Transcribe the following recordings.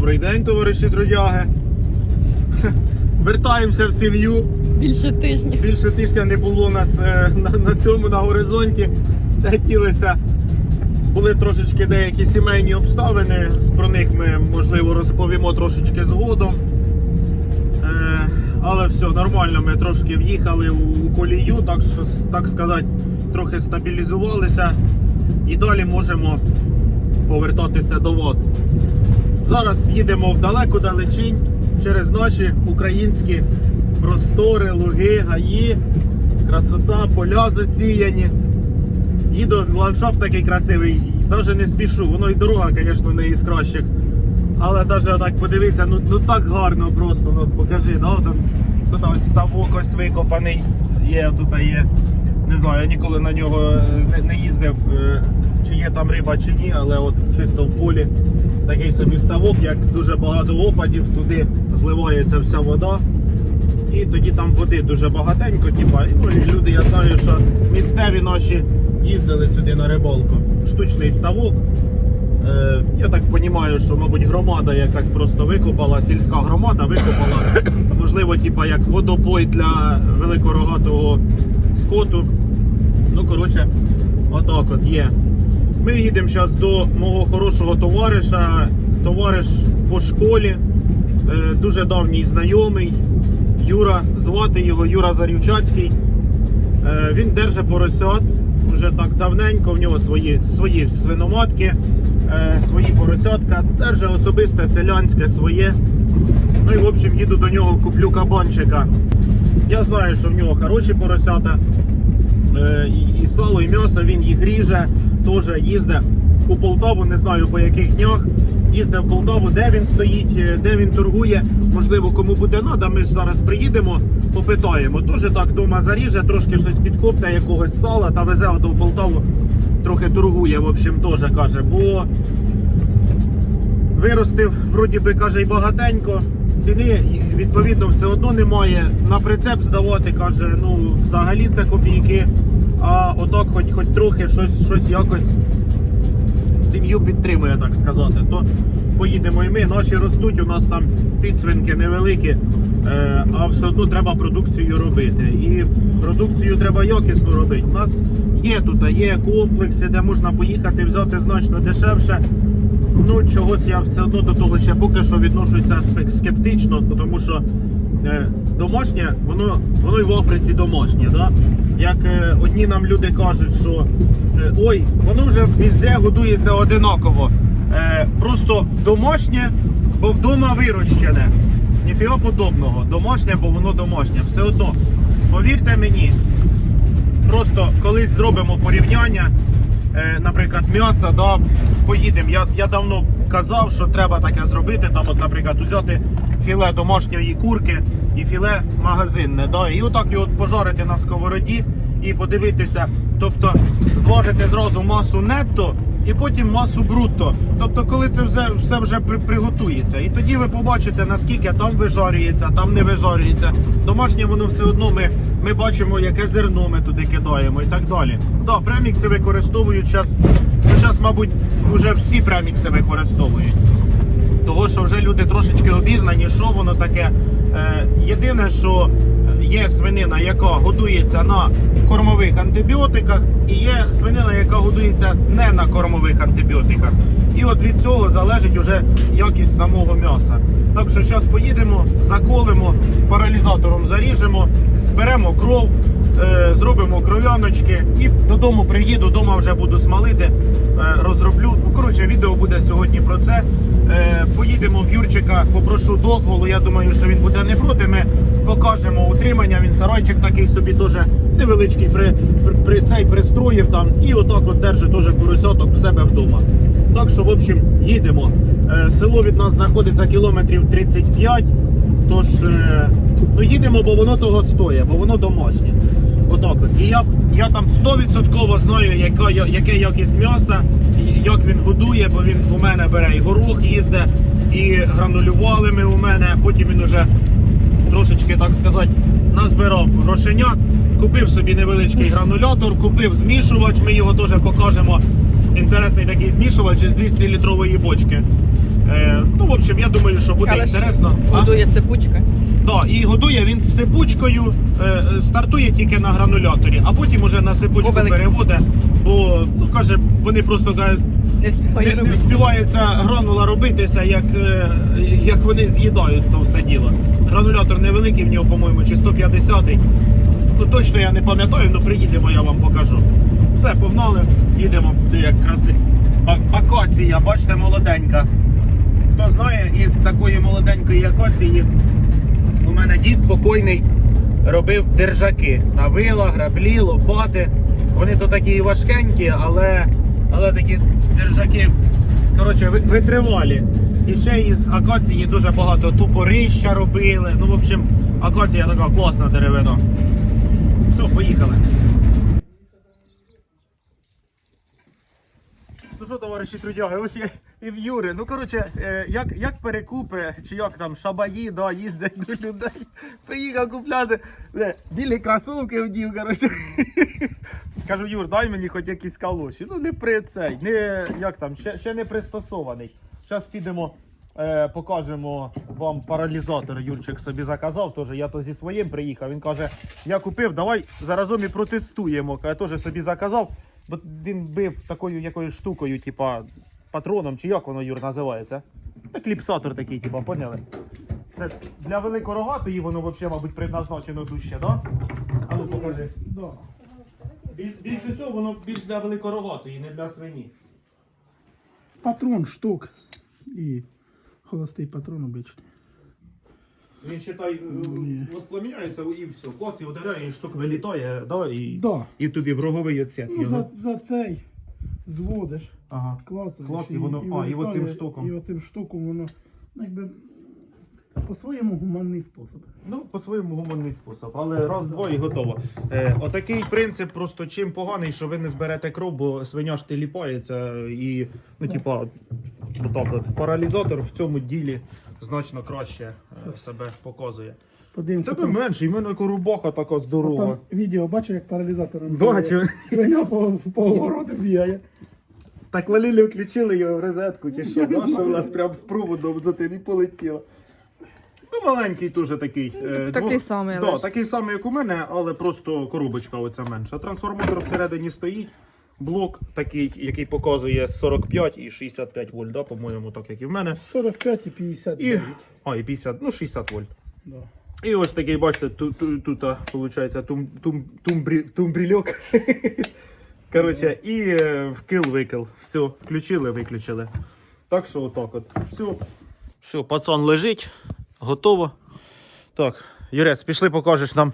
Добрий день, товариші трудяги. Вертаємося в сім'ю. Більше тижня. Більше тижня не було нас е, на, на цьому на горизонті. Хотілося. Були трошечки деякі сімейні обставини. Про них ми можливо розповімо трошечки згодом. Е, але все нормально, ми трошки в'їхали у, у колію, так що так сказати, трохи стабілізувалися і далі можемо повертатися до вас. Зараз їдемо в далеку далечінь через наші українські простори, луги, гаї, красота, поля засіяні. Їду, ландшафт такий красивий, навіть не спішу. Воно і дорога, звісно, не із кращих. Але навіть так подивитися, ну, ну так гарно просто. Ну, покажи, да, тут, тут ось ставок ось викопаний є, тут є. Не знаю, я ніколи на нього не, не їздив, е, чи є там риба, чи ні, але от чисто в полі такий собі ставок, як дуже багато опадів, туди зливається вся вода. І тоді там води дуже багатенько, типа, і, ну, і люди, я знаю, що місцеві наші їздили сюди на рибалку. Штучний ставок. Е, я так розумію, що, мабуть, громада якась просто викопала, сільська громада викопала. Можливо, типа як водопой для великорогатого скоту. Ну, коротше, отак от є. Ми їдемо зараз до мого хорошого товариша, товариш по школі, е, дуже давній знайомий. Юра, звати його Юра Зарівчацький. Е, Він держить поросят вже так давненько, в нього свої, свої свиноматки, е, свої поросятка, держить особисте селянське своє. Ну і в общем їду до нього, куплю кабанчика. Я знаю, що в нього хороші поросята. І сало, і м'ясо, він їх ріже, теж їздить у Полтаву, не знаю по яких днях. Їздить в Полтаву, де він стоїть, е, де він торгує. Можливо, кому буде треба, ми ж зараз приїдемо, попитаємо. Теж так вдома заріже, трошки щось підкопте, якогось сала та везе ото в Полтаву, трохи торгує, в общем, теж каже. Бо виростив, вроді би каже, і багатенько. Ціни відповідно все одно немає. На прицеп здавати каже, ну взагалі це копійки. А отак, хоч хоч трохи щось, щось якось сім'ю підтримує, так сказати. То поїдемо і ми. Наші ростуть, у нас там підсвинки невеликі, е, а все одно треба продукцію робити. І продукцію треба якісно робити. У нас є тут, є комплекси, де можна поїхати взяти значно дешевше. Ну, чогось я все одно до того ще поки що відношуся скептично, тому що е, домашнє, воно, воно і в Африці домашнє. Да? Як е, одні нам люди кажуть, що е, ой, воно вже везде годується одинаково. Е, просто домашнє, бо вдома вирощене. Ніфіга подобного. Домашнє, бо воно домашнє. Все одно, повірте мені, просто колись зробимо порівняння. Е, наприклад, м'ясо, да, поїдемо. Я, я давно казав, що треба таке зробити. Там, от, наприклад, взяти філе домашньої курки і філе магазинне. Да, і отак його пожарити на сковороді і подивитися. Тобто зважити зразу масу нетто і потім масу брутто. Тобто, коли це все, все вже при, приготується. І тоді ви побачите, наскільки там вижарюється, там не вижарюється. Домашнє воно все одно ми, ми бачимо, яке зерно ми туди кидаємо і так далі. Да, премікси використовують зараз. Ну, зараз, мабуть, вже всі премікси використовують. Того, що вже люди трошечки обізнані, що воно таке. Е, єдине, що є свинина, яка годується на кормових антибіотиках, і є свинина, яка годується не на кормових антибіотиках. І от від цього залежить уже якість самого м'яса. Так що зараз поїдемо, заколимо, паралізатором заріжемо, зберемо кров, е, зробимо кров'яночки і додому приїду, вдома вже буду смалити, е, розроблю. Ну, коротше, відео буде сьогодні про це. Е, поїдемо в Юрчика, попрошу дозволу. Я думаю, що він буде не проти. Ми покажемо утримання. Він сарайчик такий собі теж невеличкий при, при, при цей пристроїв там. І отак от держить теж поросяток в себе вдома. Так що, в общем, їдемо. Е, село від нас знаходиться кілометрів 35. Тож, е, ну їдемо, бо воно того стоїть, бо воно домашнє. Отак от. І я, я там 100% знаю, яка, я- яке якість м'яса, як він годує, бо він у мене бере і горох їздить, і гранулювалими у мене. Потім він уже трошечки, так сказати, назбирав грошенят. Купив собі невеличкий гранулятор, купив змішувач, ми його теж покажемо. Інтересний такий змішувач із 200 літрової бочки. Е, ну, в общем, я думаю, що буде Але інтересно. А? Годує сипучка. Да, і годує він з сипучкою, е, е, стартує тільки на грануляторі, а потім уже на сипучку Бо переводить, бо ну, каже, вони просто кажуть, Не не, не робити. гранула робитися, як, е, як вони з'їдають то все діло. Гранулятор невеликий, в нього, по-моєму, чи 150-й. Ну точно я не пам'ятаю, але приїдемо, я вам покажу. Все, погнали, їдемо, де як краси. А, акація, бачите, молоденька. Хто знає, із такої молоденької акації у мене дід покойний робив держаки на вила, граблі, лопати. Вони то такі важкенькі, але, але такі держаки коротше, витривалі. І ще із акації дуже багато тупорища робили. Ну, в общем, акація така класна деревина. Все, поїхали. Ну що, товариші трудяги, ось я і в Юри. Ну коротше, е, як, як перекупи, чи як там шабаї, да, їздять до людей. Приїхав купляти білі кросовки вдів, коротше. Кажу, Юр, дай мені хоч якісь калоші. Ну не при цей, не як там, ще, ще не пристосований. Зараз підемо. Е, покажемо вам паралізатор. Юрчик собі заказав. Теж я то зі своїм приїхав. Він каже: я купив, давай заразом і протестуємо. Я теж собі заказав, бо він бив такою якоюсь штукою, типа патроном, чи як воно Юр називається. Та кліпсатор такий, типа, поняли? Це для великорогатої воно взагалі, мабуть, предназначено дужче, да? А ну покажи. Да. Біль, більше всього воно більш для великорогатої, не для свині. Патрон штук і холостий патрон обичний. Він считай, е, Ні. воспламеняється і все. Клац і ударяє, і штук вилітає, да, і, Да. і тобі в роговий оцет Ну, його. за, за цей зводиш, Ага. клацаєш. Клац, і воно- а, і оцим штуком. І оцим штуком воно ну, якби по-своєму гуманний спосіб. Ну, по-своєму гуманний спосіб, але раз-два і готово. Е, отакий принцип просто чим поганий, що ви не зберете кров, бо свиня ж ліпається і, ну, Да. типа, отак от. Паралізатор в цьому ділі значно краще е, себе показує. Подивимося. Тебе там- менше, і в мене корубаха така здорова. там відео бачив, як паралізатором. Бачу. Свиня по, по огороду бігає. Так валили, включили його в розетку, чи що? Да? Що в нас прям з проводом за тим і полетіло. Ну, маленький теж такий. е, Такий двох- самий, Да, ж. такий самий, як у мене, але просто коробочка оця менша. Трансформатор всередині стоїть. Блок такий, який показує 45 і 65 вольт, да, по-моєму, так як і в мене. 45 і 59. І, а, і 50, ну 60 вольт. Да. І ось такий, бачите, тут, виходить, тум, тум, тумбрі, тумбрільок. Коротше, і е, вкил-викил. Все, включили, виключили. Так що отак от. Все. Все, пацан лежить, готово. Так, Юрець, пішли, покажеш нам.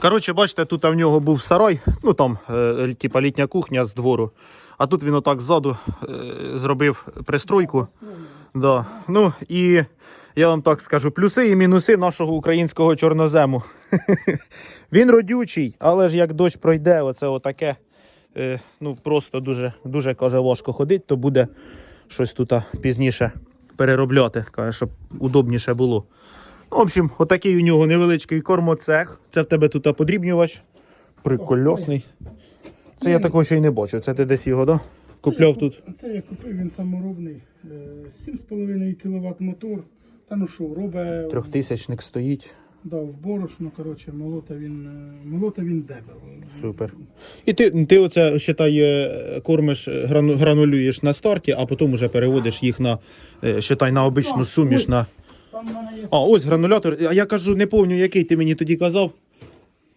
Коротше, бачите, тут в нього був сарай, ну там, е, типа літня кухня з двору. А тут він отак ззаду е, зробив пристройку. Да. Ну і я вам так скажу, плюси і мінуси нашого українського чорнозему. Він родючий, але ж як дощ пройде, оце отаке. е, Ну просто дуже, дуже каже, важко ходити, то буде щось тут пізніше переробляти, каже, щоб удобніше було. Ну, в общем, отакий у нього невеличкий кормоцех. Це в тебе тут подрібнювач. Прикольосний. Це я такого ще й не бачив. Це ти десь його, да? Купляв тут. Це я купив, він саморобний. Е, 7,5 кВт мотор. Та ну що, робить Трьохтисячник стоїть. да, в борошно, коротше, молота він, е, молота він дебел. Супер. І ти, ти оце считай, е, кормиш, е, гранулюєш на старті, а потім вже переводиш їх на, е, считай, на обичну суміш. ось. На... Там в мене є А, ось гранулятор. А я кажу, не пам'ятаю, який ти мені тоді казав.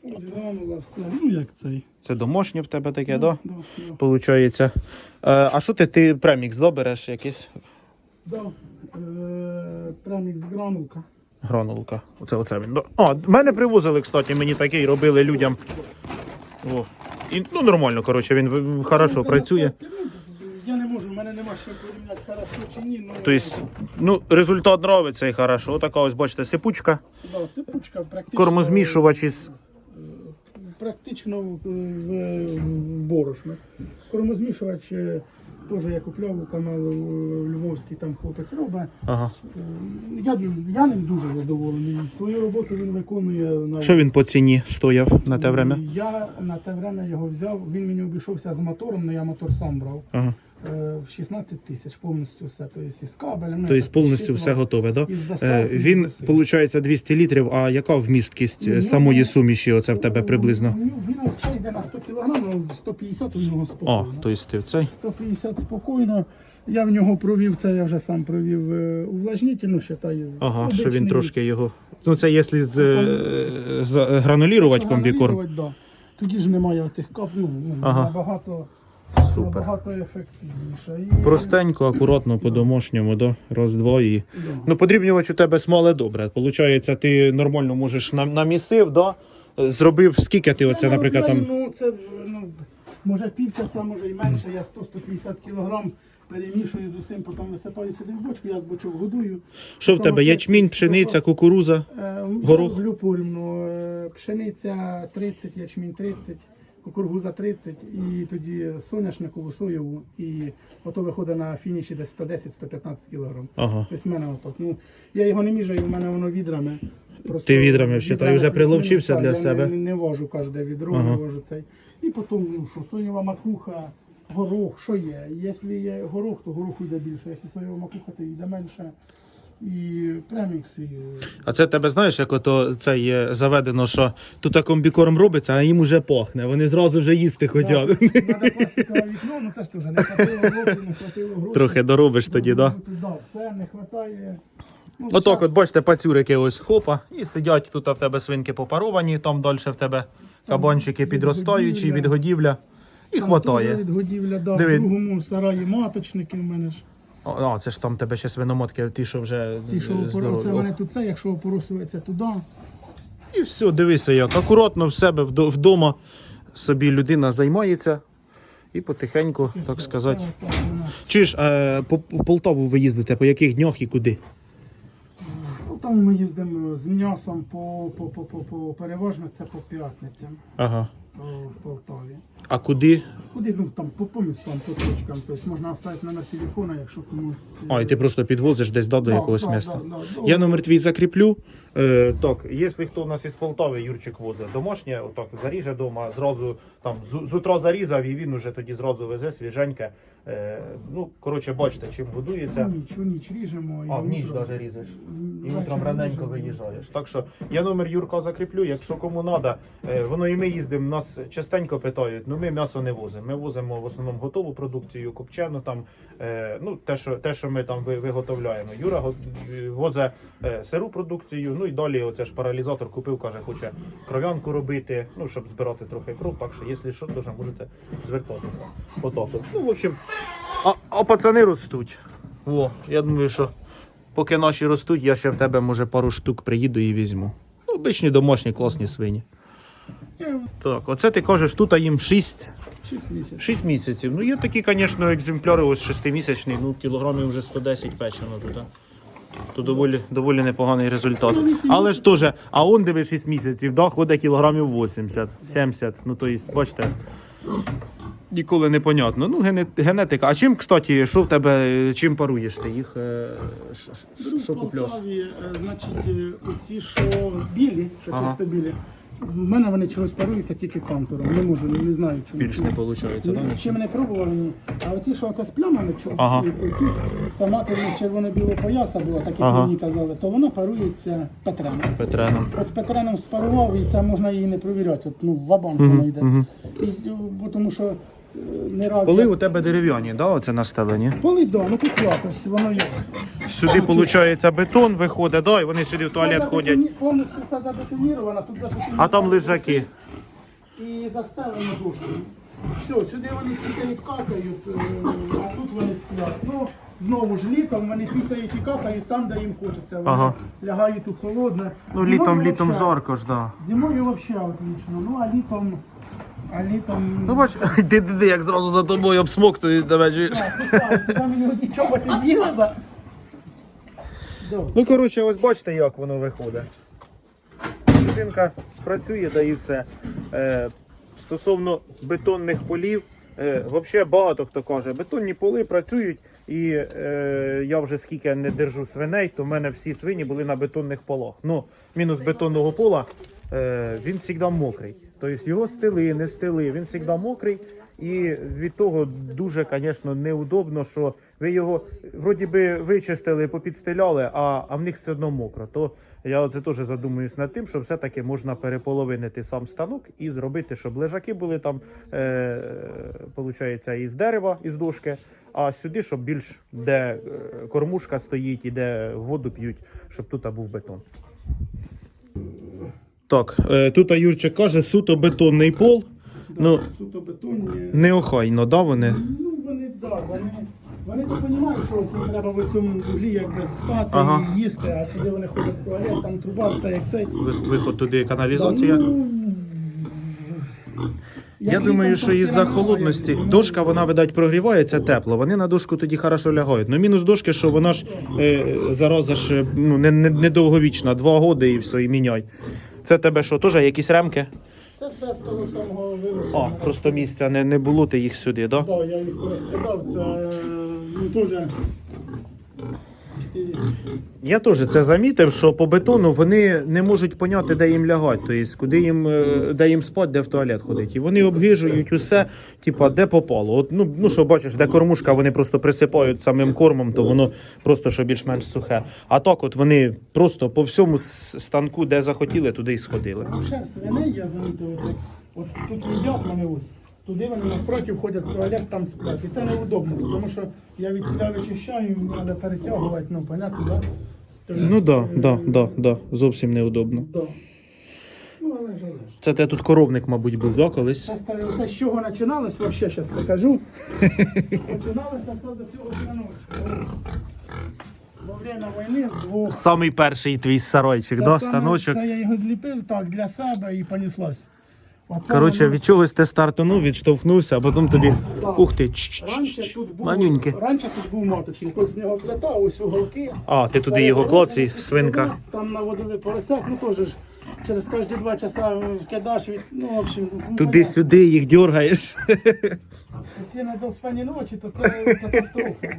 ось гранула, все. Ну як цей. Це домашнє в тебе таке, да? Да, да, Получається. Е, а що ти, ти премікс добереш якийсь? да. Е, Премікс гранулка. Гранулка. Оце оце він. да. А, мене привозили, кстати, мені такий робили людям. О. І, ну, нормально, коротше, він в- хорошо Ну, працює. Я не можу, в мене нема що порівняти хорошо чи ні. Ну, Тобто, ну, результат нравиться і хорошо. Отака ось, бачите, сипучка. да, сипучка практично. Кормозмішувач із е, Практично в, в, в борошно. Кормозмішувач е, теж я купляв у каналу е, Львовський, там хлопець робить. Ага. Е, Я, я ним дуже задоволений. Свою роботу він виконує на Що він по ціні стояв на те время? Я на те время його взяв, він мені обійшовся з мотором, але я мотор сам брав. Ага. Е, в 16 тисяч повністю все. Тобто із кабелем. Тобто повністю все готове, да? Е, Він, виходить, 200 літрів, а яка вмісткість е, Ну, самої ну, суміші оце в тебе приблизно? Ну, Він ще йде на 100 кг, ну 150 у нього О, спокійно. тобто ти цей? 150 спокійно. Я в нього провів це, я вже сам провів е, увлажнитель, ну, ще та із Ага, що він трошки його. Ну це якщо з, з гранулірувати комбікорм. Да. Тоді ж немає оцих кап, ну, ну Ага. набагато, Супер. набагато ефективніше. І, Простенько, акуратно, по-домашньому, да? раз, два і. Да. Ну, подрібнювач у тебе смоле добре. Получається, ти нормально можеш нам- намісив, да? Зробив скільки ти оце, наприклад, там. Ну, це ну, може півчаса, може і менше. Я 100-150 кілограм перемішую з усім, потім висипаю сюди в бочку, я з бочок годую. Що в тебе? Ячмінь, пшениця, кукуруза. Е, Горох? Люблю порівну. Е, Пшениця 30, ячмінь 30, кукургуза 30 і тоді соняшникову, соєву. І ото виходить на фініші десь 110-115 кілограм. Ага. Тобто в мене отак. Ну, я його не міжаю, в мене воно відрами. Просто Ти відрами ще, та й вже плюс-мінус, приловчився так, для я себе? Не, не вожу кожне відро, Ага. не вожу цей. І потім, ну що, соєва макуха, горох, що є. Якщо є горох, то гороху йде більше. Якщо соєва макуха, то йде менше. І премікс, А це тебе знаєш, як ото це є заведено, що тут комбікорм робиться, а їм уже пахне. Вони зразу вже їсти хочуть. Треба пластикове вікно, ну це ж теж не хватило грошей, не хватило грошей. Трохи доробиш тоді, так? Да? Все, не хватає. Ну, Отак, от бачите, пацюрики ось хопа, і сидять тут а в тебе свинки попаровані, там далі в тебе кабанчики підростаючі, відгодівля. І хватає. теж Відгодівля, да. Диви. В другому сараї маточники в мене ж. О, це ж там тебе ще свиномотки, ті, що вже Ті, що е, опору, це вони тут це, якщо опоросується туди. І все, дивися, як акуратно в себе вдо- вдома собі людина займається і потихеньку, так сказати. Це отак вона. Чуєш, е, по по Полтаву ви їздите, по яких днях і куди? Ну, Там ми їздимо з м'ясом по, по, по, по, по переважно це по п'ятницям Ага. О, в Полтаві. А куди? Куди ну там по, по містам, по точкам. Тобто можна оставити номер телефона, якщо комусь. е, А, і ти просто підвозиш десь да, до Да, якогось да, міста. да, да. Я номер твій закріплю. Е, так, якщо хто у нас із Полтави, Юрчик возить домашнє, отак заріже вдома, зразу там з, з утра зарізав і він уже тоді зразу везе свіженьке. Е, ну, коротше, бачите, чим годується. В ніч, в ніч ріжемо. і А, в ніч утром- навіть різеш. І Ввечері утром раненько ріжемо. виїжджаєш. Так що я номер Юрка закріплю, якщо кому треба, воно і ми їздимо, нас частенько питають, ну ми м'ясо не возимо. Ми возимо в основному готову продукцію, копчену, там, е, ну, те, що, те, що ми там ви- виготовляємо. Юра го- е, возить е, сиру продукцію, ну і далі оце ж паралізатор купив, каже, хоче кров'янку робити, ну, щоб збирати трохи кров, так що, якщо що, теж можете звертатися. Отак. от. Ну, в общем, а, а пацани ростуть. О, я думаю, що поки наші ростуть, я ще в тебе, може, пару штук приїду і візьму. Ну, обичні домашні класні свині. Так, оце ти кажеш, тут їм 6, 6 місяців. 6 місяців. Ну, є такі, звісно, екземпляри, ось 6-місячний, ну, кілограмів вже 110 печено тут. То доволі, доволі непоганий результат. Ну, Але ж теж, а он диви 6 місяців, да, ходить кілограмів 80, 70. Ну, то є, бачите, ніколи не понятно. Ну, гене- генетика. А чим, кстати, що в тебе, чим паруєш ти їх? е, Беру Що в купляш? Полтаві, е, значить, е, оці, що білі, що Ага. чисто білі. В мене вони чогось паруються тільки контуром. Не можу, не знаю чому. Більш не виходить, так? Чим не пробував ні. А оті, що оце з плямами, чор- Ага. оці, це матері червоно-білого пояса була, так як Ага. мені казали, то вона парується Петреном. Петреном. От Петреном спарував, і це можна її не провіряти. От, ну, в вабанку вона йде. І, бо тому що не раз. Коли у тебе дерев'яні, да, оце настелені? Коли да, ну тут якось воно є. Сюди, виходить, бетон виходить, да, і вони сюди в туалет Все ходять. забетоні- Повністю все забетоніровано, тут забетоніровано. А там лежаки. І заставлені дошкою. Все, сюди вони пісяють, какають, е, а тут вони сплять. Ну, знову ж літом вони пісяють і какають там, де їм хочеться. Вони Ага. лягають у холодне. Ну, Зимою літом, літом жарко ж, да. Зимою взагалі отлично, ну а літом. А літом. Ну бач, ти, ти, ти як зразу за тобою обсмоктує тебе. чуєш? Так, так, за мені одні чоботи з'їли Ну, коротше, ось бачите, як воно виходить. Людинка працює, да і все. Е, стосовно бетонних полів, е, взагалі багато хто каже, бетонні поли працюють, і е, я вже скільки не держу свиней, то в мене всі свині були на бетонних полах. Ну, мінус бетонного пола, він завжди мокрий. Тобто його стили, не стили, він завжди мокрий. І від того дуже, звісно, неудобно, що ви його вроді би вичистили, попідстеляли, а, а в них все одно мокро. То я оце теж задумуюсь над тим, що все-таки можна переполовинити сам станок і зробити, щоб лежаки були там, е, із дерева, із дошки, а сюди, щоб більш де е, кормушка стоїть і де воду п'ють, щоб тут був бетон. Так, е, тут Юрчик каже, суто бетонний пол. Ну, суто бетонні. неохайно, да, вони? Ну, вони, да, вони, вони то розуміють, що ось їм треба в цьому углі якби спати Ага. і їсти, а сюди вони ходять в туалет, там труба, все як цей. Виход туди каналізація. Ну, Я як думаю, літом, що із-за все равно, холодності ну, дошка, вона, видать, прогрівається тепло. Вони на дошку тоді хорошо лягають. Ну, мінус дошки, що вона ж е, зараза ж е, ну, не, не, не довговічна, два роки і все, і міняй. Це тебе що, теж якісь ремки? Це все з того самого виробу. А, просто місця не, не було, ти їх сюди, так? Да? Так, я їх розкидав, це ну, теж. Я теж це замітив, що по бетону вони не можуть поняти, де їм лягати, тобто куди їм, е, де їм спати, де в туалет ходить. І вони обгижують усе, типа, де попало. От, ну, ну що бачиш, де кормушка, вони просто присипають самим кормом, то воно просто що більш-менш сухе. А так, от вони просто по всьому станку, де захотіли, туди й сходили. Ще свиней я замітив, от, тут їдять вони ось. Туди вони навпроти входять в туалет, там сплять. І це неудобно, тому що я від сюди вичищаю, мені треба перетягувати, ну, понятно, да? Тобто, Ну да, е, да, да, да, зовсім неудобно. да. Ну, але ж, але ж. Це те тут коровник, мабуть, був, да, колись? Це, старе- це з чого починалось, взагалі зараз покажу. Починалося все до цього станочка. Во время війни з двох. Самий перший твій сарайчик, Це да, саме- станочок. Це я його зліпив так для себе і понеслась. Коротше, чогось ти стартанув, відштовхнувся, а потім тобі. Так. Ух ти, Раніше тут був, манюньки. раніше тут був моточник, ось з нього плита, ось уголки. А, ти туди його клав, і свинка. Там наводили поросят, ну теж ж через кожні два часа кидаш, від, ну, в общем, ну, Туди-сюди їх дергаєш. Ці недоспані ночі, то це катастрофа.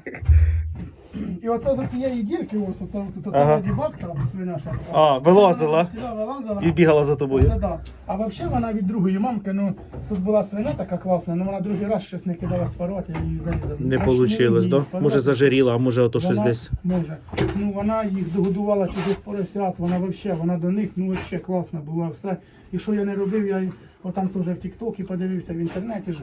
І оце за цієї дірки, ось оце тут оце Ага. ага. бак там свиняша. А, вилазила. Сюди вилазила. І бігала за Це тобою. да. А взагалі вона від другої мамки, ну тут була свиня така класна, але вона другий раз щось не кидала спарувати, я її зарізав. Не вийшло, да? Може зажиріла, а може ото щось десь. Може. Ну вона їх догодувала чужих поросят, вона взагалі, вона до них ну взагалі класна була все. І що я не робив, я отам теж в Тіктокі подивився в інтернеті ж.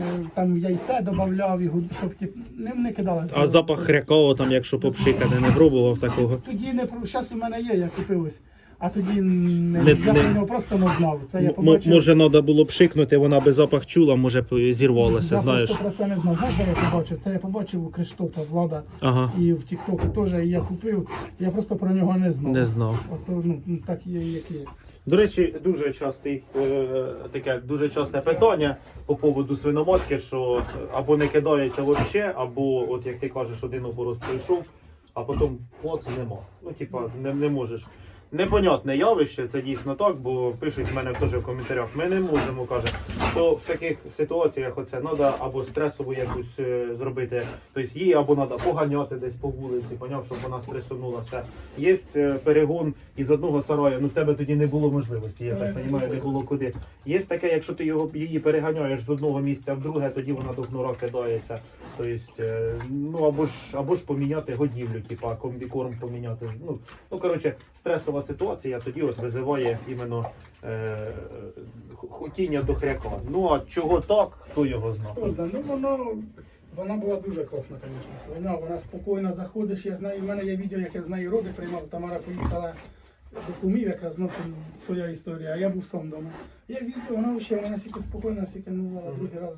е, Там яйце додавав, і щоб тип, не, не кидалося. А запах хрякого, там, якщо попшикати, не пробував такого. Тоді не про зараз у мене є, я купив ось. А тоді не, Не- я не- про нього просто не знав. Це я побачив. Може, треба було пшикнути, вона би запах чула, може б зірвалася, я знаєш. про це не знав. Знаєш, де я побачив? Це я побачив у Криштопа Влада Ага, і в Тіктокі теж я купив. Я просто про нього не знав. не знав. Ну, ну, так є, як є. До речі, дуже частий е, таке дуже часте питання по поводу свиноматки, що або не кидається взагалі, або, от як ти кажеш, один оборот прийшов, а потім плоц нема. Ну, типа, не, не можеш. Непонятне явище, це дійсно так, бо пишуть в мене теж в коментарях. Ми не можемо, каже, то в таких ситуаціях оце треба або стресову якусь е, зробити. Тобто її або треба поганяти десь по вулиці, поняв, щоб вона стресонулася. Є е, перегон із одного сараю, ну в тебе тоді не було можливості, я так розумію, не було куди. Є таке, якщо ти його її переганяєш з одного місця в друге, тоді вона до кнура кидається. Тобто, е, ну або ж або ж поміняти годівлю, типа комбікорм поміняти. Ну, ну коротше, стресова ситуація тоді от визиває іменно е, хотіння до хряка. Ну а чого так, хто його знає. Тобто, ну воно вона була дуже класна, звісно. Свиня, вона спокійно заходиш. Я знаю, в мене є відео, як я з нею роди приймав. Тамара поїхала до кумів, якраз ну, там своя історія, а я був сам вдома. Я відео, вона взагалі, вона стільки спокійно, стільки ну, вона Мгм. другий раз.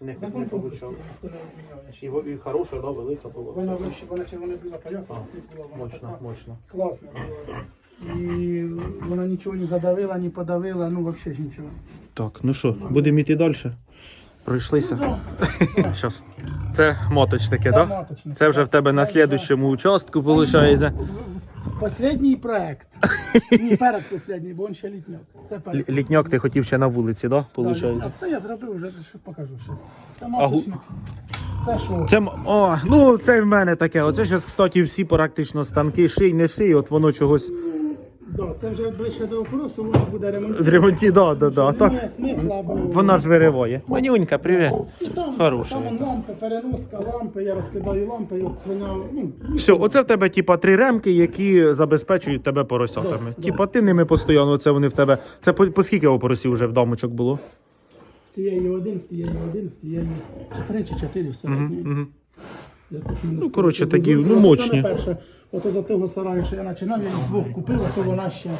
Не, Закон получав. не відміняє. І, і хороша, да, велика була. Вона взагалі, вона червона була поясна, була вона Мощно, мощно. класна була. І вона нічого не задавила, не подавила, ну взагалі ж нічого. Так, ну що, будемо йти далі. Пройшлися. Ну, да. Щас. Це моточники, Це так? маточник. Це вже в тебе на Це слідущому участку, виходить. Последній проект. Ні, передпоследній, бо він ще літняк. Це перед. Літняк ти хотів ще на вулиці, так? Да, Виходить. літняк. Це я зробив вже, що покажу ще. Це А маточник. Це що? Це м- о, ну це в мене таке. Оце зараз, кстати, всі практично станки ший, не ший, от воно чогось. Да, це вже ближче до опоросу, воно буде В ремонті, да, да, да. А так Немає смисла, бо... вона ж вириває. Манюнька, привіт. І там, там лампи, переноска, лампи, я розкидаю лампи, і от свиня, ну, Все, оце в тебе типа три ремки, які забезпечують тебе поросятами. Да, да. Типа ти ними постійно, це вони в тебе. Це по, по скільки опоросів вже в дамочок було? в цієї один, в тієї один, в цієї чотири чи чотири все. Угу, угу. Ну, коротше, такі, ну, мощні. Перше, ото за того сараю, що я починав, я їх двох купив, а то вона ще.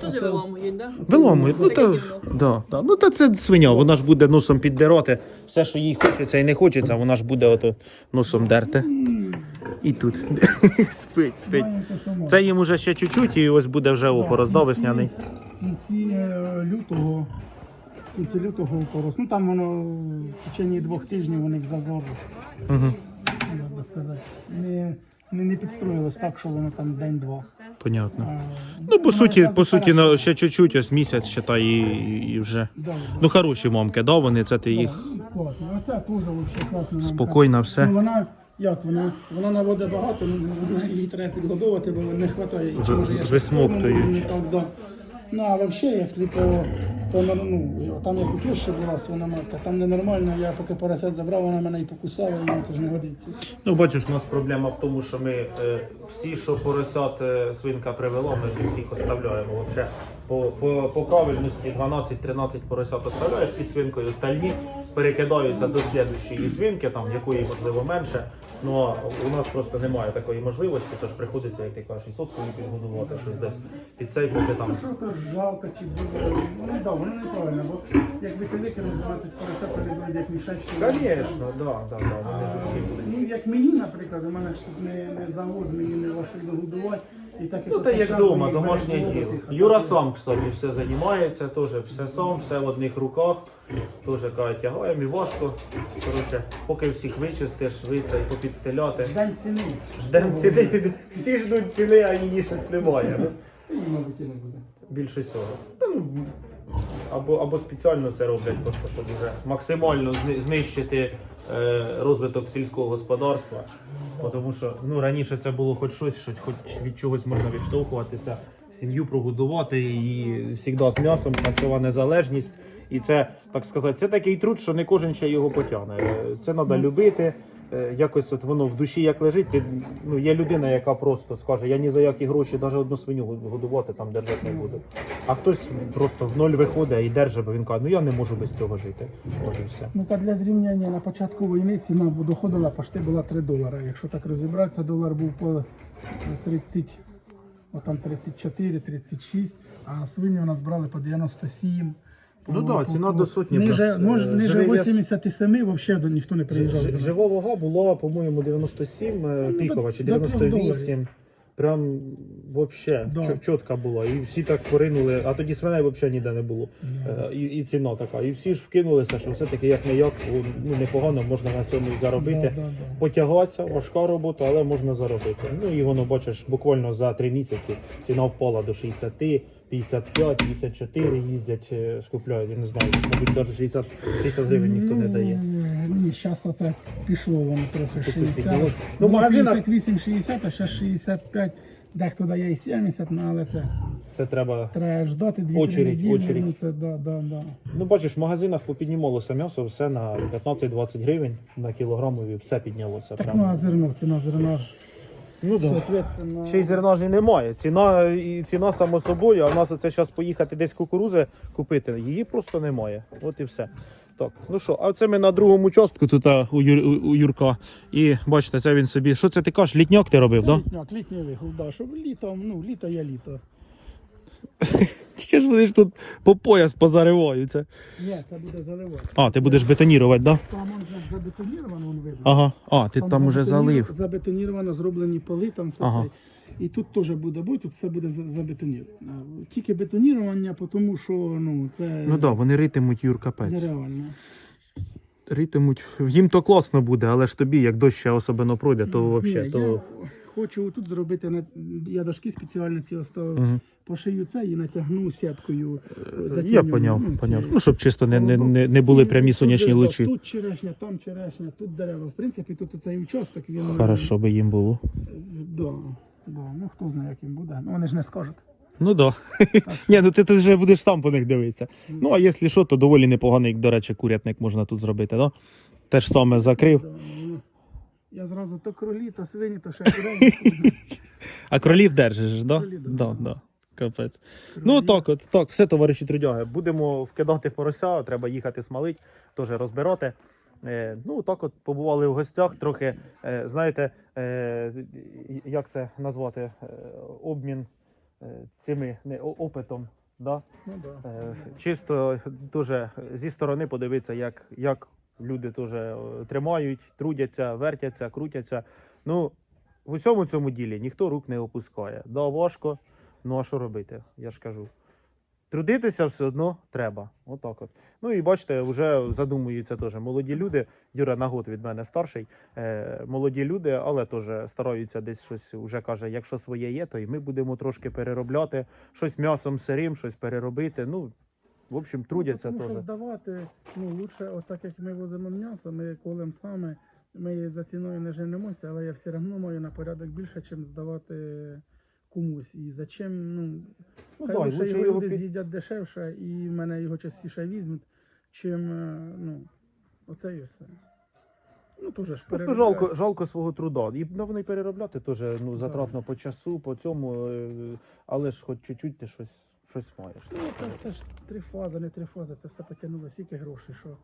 Теж виламують, да? Виломують. Ну, та, да, да. ну та це свиня, вона ж буде носом піддирати. Все, що їй хочеться і не хочеться, вона ж буде ото носом дерти. І тут. спить, спить. Це їм уже ще чуть-чуть, і ось буде вже опорос, да, весняний. В кінці е, лютого, в кінці лютого опорос. Ну там воно в течение двох тижнів у них зазор, Угу. Би сказати. Не, не, підстроїлось так, що воно там день-два. Понятно. А, Ну, по суті, по суті, на ще чуть-чуть, ось місяць, считай, і, і вже. Да, да. Ну, хороші мамки, да, вони, це ти їх ну, класно. Оця теж взагалі класно. спокійно Ну, все. вона, як вона, вона наводить багато, ну, вона- її треба підгодовувати, бо не вистачає. Ви- може, я щось висмоктують. так, да. Ну, а взагалі, якщо по, по ну, там як у тещі була свиноматка, там ненормально, я поки поросят забрав, вона мене і покусала, і це ж не годиться. Ну, бачиш, у нас проблема в тому, що ми е, всі, що поросят е, свинка привела, ми ж всіх оставляємо. Вообще, по, по, по правильності 12-13 поросят оставляєш під свинкою, остальні перекидаються до слідущої свинки, там якої можливо менше. Ну а у нас просто немає такої можливості, тож приходиться, як ти кажеш, і соткою підгодувати щось десь під цей поки там. Що то жалко чи буде, ну да, воно неправильно, бо якби ти викинув 20 поросят, перебили як мішечки. Звісно, да, да, да, вони ж всі будуть. Ну, як мені, наприклад, у мене ж тут не, не завод, мені не важко годувати. І так, Ну, та як вдома, домашнє діло. Юра сам, кстати, все займається, теж все сам, все в одних руках. Теж каже, тягаємо і важко. Коротше, поки всіх вичистиш, виця і попідстеляти. Ждань ціни. Ждемо ціни, всі ждуть ціни, а її щось немає. Ну, Її, мабуть, і не буде. Більше всього. Та, ну, або, або спеціально це роблять, просто щоб вже максимально зни- знищити розвиток сільського господарства. Тому що ну, раніше це було хоч щось, що хоч від чогось можна відштовхуватися, сім'ю прогодувати і завжди з м'ясом, працювала незалежність. І це, так сказати, це такий труд, що не кожен ще його потягне. Е, Це треба любити. Е, Якось от воно в душі як лежить. Ти, ну, є людина, яка просто скаже, я ні за які гроші навіть одну свиню годувати там держати не буду. А хтось просто в ноль виходить і держить, бо він каже, ну я не можу без цього жити. От все. Ну та для зрівняння на початку війни ціна доходила почти була 3 долари. Якщо так розібратися, долар був по 30, отам 34, 36, а свині у нас брали по 97. Ну да, ціна до сотні Ниже, плюс, мож, е, ниже живий вес. 87 взагалі до ніхто не приїжджав. до нас. Жива вага була, по-моєму, 97 е, Ну, пікова чи до- до трьох 98. Прям вообще Да. чо- чітка була. І всі так поринули, а тоді свиней взагалі ніде не було. Е, І, і ціна така. І всі ж вкинулися, що все-таки як не як, ну непогано можна на цьому заробити. Да, да, да. Потягатися, важка робота, але можна заробити. Ну і воно, бачиш, буквально за три місяці ціна впала до 60, 55, 54 їздять, е, скупляють. Я не знаю, мабуть, навіть 60, 60 гривень ніхто не дає. Ну, Ні, зараз оце пішло воно трохи Тут 60. Ну, в магазинах- 58-60, а зараз 65. Дехто дає і 70, ну, але це Це треба. треба ждати 2 Очередь, неділі. очередь. Ну, це, да, да, да. Ну, бачиш, в магазинах попіднімалося м'ясо, все на 15-20 гривень на кілограмові, все піднялося. Так прямо. ну, а зерно, ціна зерна ж, Ну, да. соответственно... Ще й зерна ж і немає. Ціна і ціна само собою, а в нас оце зараз поїхати десь кукурузи купити, її просто немає. От і все. Так, ну що, а це ми на другому частку тут а, у, Юр, у, Юрка. І бачите, це він собі. Що це ти кажеш? Літняк ти робив, Це так? літняк, літній вигул, да, щоб літом, ну, літо є літо. Тільки ж вони ж тут по пояс позариваються. Ні, це буде заливати. А, ти будеш бетонірувати, так? Да? Там он же забетоніровано, він видно. Ага. А, ти там уже залив. Забетоніровано, зроблені поли, там все Ага. це. І тут теж буде бой, тут все буде за- забетоніровано. Тільки бетонірування, тому що ну, це Ну так, да, вони ритимуть Юр капець. нереально. Ритимуть. Їм то класно буде, але ж тобі, як дощ ще особливо пройде, то Ні, взагалі. То... Я хочу тут зробити, я дошки спеціально ці оставив, Угу. пошию це і натягну сіткою. Я поняв, ну, поняв. Ну, щоб чисто не, не, не, не були прямі сонячні лучі. Тут черешня, там черешня, тут дерева. В принципі, тут цей участок, він... Хорошо би їм було. е, Да, да. Ну хто знає, як їм буде. Ну вони ж не скажуть. Ну да. Ні, ну ти, ти вже будеш сам по них дивитися. Ну, а якщо що, то доволі непоганий, до речі, курятник можна тут зробити, да? Те ж саме закрив. Я зразу то кролі, то свині, то ще кролі. А кролів держиш, да? Кролі, да. Да, да. Капець. Ну так, от так, все, товариші трудяги. Будемо вкидати порося, треба їхати смалить, теж розбирати. Е, ну так от побували в гостях, трохи, е, знаєте, е, як це назвати? Е, обмін е, цими не, о- опитом. Да? Ну, да. Е, чисто дуже зі сторони подивитися, як, як люди теж е, тримають, трудяться, вертяться, крутяться. Ну, в усьому цьому ділі ніхто рук не опускає. Да, важко, ну а що робити? Я ж кажу. Трудитися все одно треба. Отак от. Ну і бачите, вже задумуються теж молоді люди. Юра на год від мене старший. Е, молоді люди, але теж стараються десь щось вже каже, якщо своє є, то і ми будемо трошки переробляти, щось м'ясом сирим, щось переробити. Ну, в общем, трудяться Ну, Тому що теж. здавати, ну, лучше, отак як ми возимо м'ясо, ми колем саме, ми за ціною не женемося, але я все одно маю на порядок більше, ніж здавати комусь. І зачем, ну, Ну, хай да, лучше лучше його його люди під- з'їдять дешевше і в мене його частіше візьмуть, чим, е, ну, оце і все. Ну, теж ж Просто переробляють. жалко, жалко свого труда. І ну, вони переробляти теж ну, затратно по часу, по цьому, е, але ж хоч чуть-чуть ти щось, щось маєш. Ну, це все ж три фази, не три фази, це все потягнуло стільки грошей, що.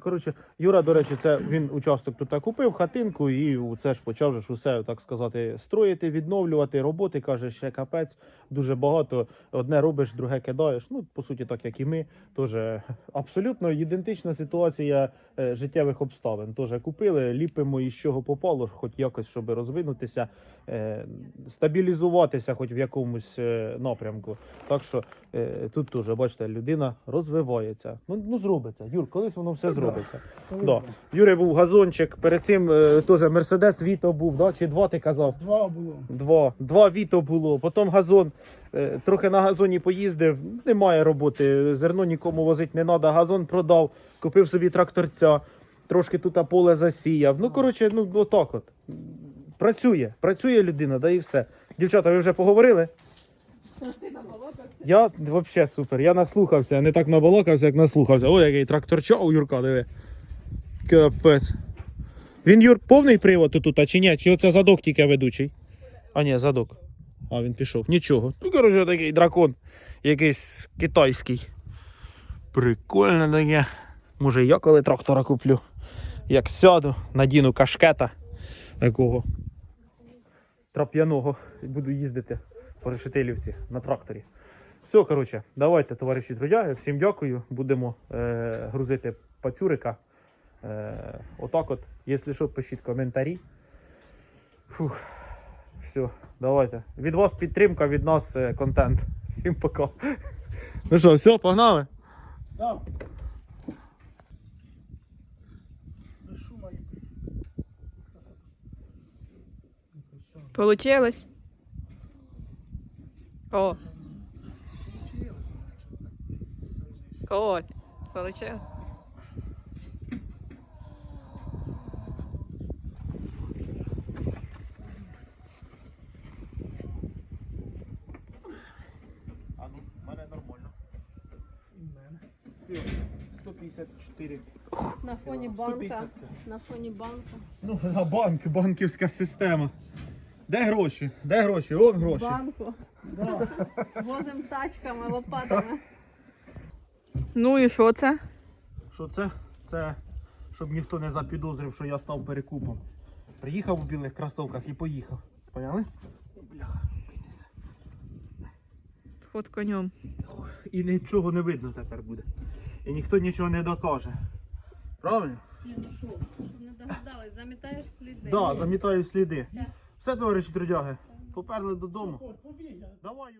Коротше, Юра, до речі, це він участок тут купив хатинку і це ж почав ж усе, так сказати, строїти, відновлювати роботи. Каже, ще капець, дуже багато. Одне робиш, друге кидаєш. Ну, по суті, так як і ми. Тож абсолютно ідентична ситуація е, життєвих обставин. Тож купили, ліпимо із чого попало, хоч якось, щоб розвинутися, е, стабілізуватися, хоч в якомусь е, напрямку. Так що е, тут теж, бачите, людина розвивається. Ну, ну зробиться. Юр, колись воно все зробиться. Коли Да. Юрій був газончик, перед цим е, теж Мерседес Віто був, да? чи два ти казав? Два було. Два. Два Віто було, потім газон. Е, Трохи на газоні поїздив, немає роботи, зерно нікому возити не треба. Газон продав, купив собі тракторця, трошки тут поле засіяв. Ну, коротше, ну отак от. Працює, працює людина, да і все. Дівчата, ви вже поговорили? Я взагалі супер. Я наслухався, не так набалакався, як наслухався. Ой, який тракторча у Юрка, диви. Капець. Він Юр повний привод тут, а чи ні? Чи оце задок тільки ведучий? А ні, задок. А він пішов. Нічого. Ну, коротше, такий дракон. Якийсь китайський. Прикольне таке. Може, я коли трактора куплю. Як сяду, надіну кашкета такого трап'яного буду їздити решетилівці на тракторі. Все, коротше, давайте, товариші трудяги. Всім дякую. Будемо е, грузити пацюрика. Е, отак от. Якщо що, пишіть коментарі. Фух. Все, давайте. Від вас підтримка, від нас е, контент. Всім пока. Ну що, все, погнали? Да. Получилось? О, Коль, получилось? А ну, в мене нормально. Все, 154. На фоні банка. На фоні банка. Ну, а банк, банківська система. Де гроші? Де гроші? От гроші. Банку. Да. Возим тачками, лопатами. Ну і що це? Що це? Це щоб ніхто не запідозрив, що я став перекупом. Приїхав у білих кросовках і поїхав. Поняли? Бляха. Ход конем. І нічого не видно тепер буде. І ніхто нічого не докаже. Правильно? Щоб не догадались, замітаєш сліди. Так, да, замітаю сліди. Все. Все, товариші трудяги. Поперли додому. Давай.